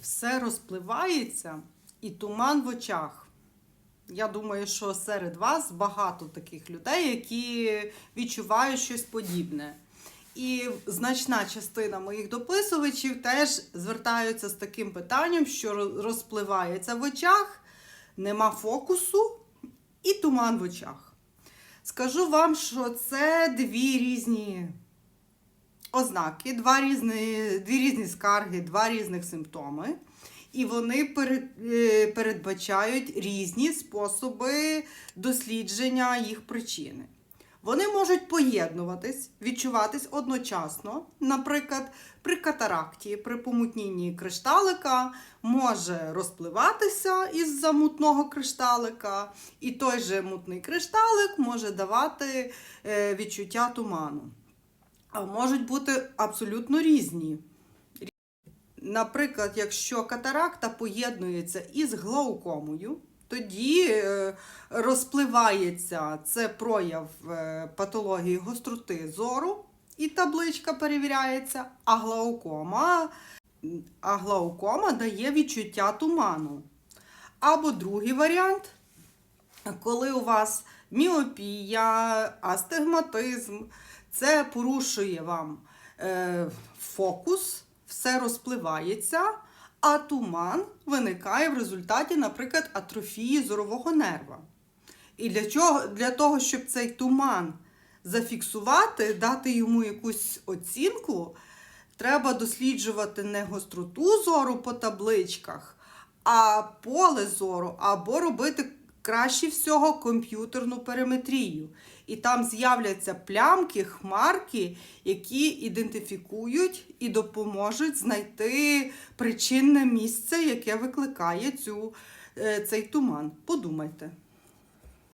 все розпливається і туман в очах. Я думаю, що серед вас багато таких людей, які відчувають щось подібне. І значна частина моїх дописувачів теж звертаються з таким питанням, що розпливається в очах, нема фокусу і туман в очах. Скажу вам, що це дві різні ознаки, два різні, дві різні скарги, два різних симптоми. І вони е, передбачають різні способи дослідження їх причини. Вони можуть поєднуватись, відчуватись одночасно. Наприклад, при катаракті, при помутнінні кришталика може розпливатися із замутного кришталика, і той же мутний кришталик може давати е, відчуття туману. Можуть бути абсолютно різні. Наприклад, якщо катаракта поєднується із глаукомою, тоді е, розпливається це прояв е, патології гостроти зору, і табличка перевіряється, а глаукома, а глаукома дає відчуття туману. Або другий варіант, коли у вас міопія, астигматизм, це порушує вам е, фокус, все розпливається, а туман виникає в результаті, наприклад, атрофії зорового нерва. І для, чого, для того, щоб цей туман зафіксувати, дати йому якусь оцінку, треба досліджувати не гостроту зору по табличках, а поле зору, або робити краще всього комп'ютерну периметрію. І там з'являться плямки, хмарки, які ідентифікують і допоможуть знайти причинне місце, яке викликає цю, е, цей туман. Подумайте.